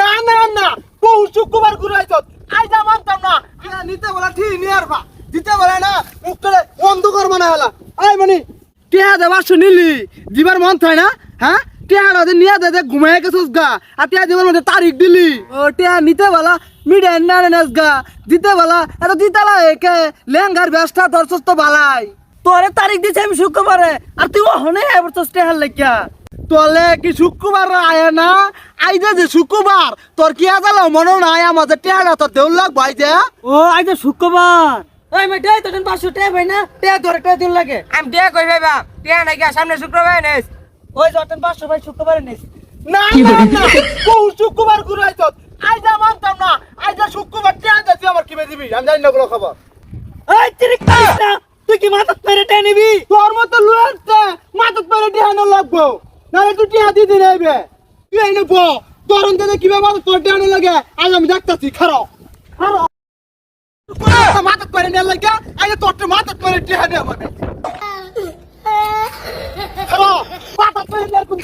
না না না বহু শুক্রবার ঘুরাইছ আই যা মানতাম না। হ্যাঁ নিতে বলা ঠিক নিয়ে আর বা। দিতে বলে না মুখ করে বন্ধ করব না হলা। আই মানে। টিয়া দেবার শুনিলি দিবার মন থাকে না? হ্যাঁ? টিয়া রাতে নিয়ে দে ঘুমাই গেছিস গা। আর টিয়া দিবার মধ্যে তারিখ দিলি। ও টিয়া নিতে বলা মিডিয়া না নেস গা। দিতে বলা এত দিতালা একে। লেঙ্গার ব্যবস্থা তোর সুস্থ বালাই। তোরে তারিখ দিছে আমি শুক্রবারে। আর তুই ওহনে এবার তো স্টেহার লেখিয়া তোলে কি শুক্রবার আয় না? আই যে শুক্রবার। তোর কি আজাল মনে নাই আমাদের টেহারা তোর দেউল লাগ ভাই যে। ও আই যে শুক্রবার। ওই মে দেই তোর পাঁচশো টেয়া ভাই না? টেয়া ধরে টেয়া দিন লাগে। আমি টিয়া কই ভাইবা টিয়া নাই গা সামনে শুক্রবার নেস? ওই যতন পাঁচশো ভাই শুক্রবারে নিস। না না না বহু শুক্রবার ঘুরাইছ আই যা মানতাম না। আই যা শুক্রবার টেয়া দে তুই আমার কি দিবি। আমি জানি না কোনো খবর। এই তিরিক তুই কি মাথাত পেরে টেয়া নিবি? তোর মতো লুয়াতে মাথাত পেরে টেয়া না লাগবো। নাহলে তুই টিয়া দিতে নেবে তুই এই ব তোর অন্তরে কি ব্যাপার তোর টেয়া না লাগে? আজ আমি দেখতেছি খারো খারো মাথাত পেরে নেওয়া লাগে আগে তোর মাথাত করে টিয়া মানে খারো মাথাত পেরে নেওয়ার কোন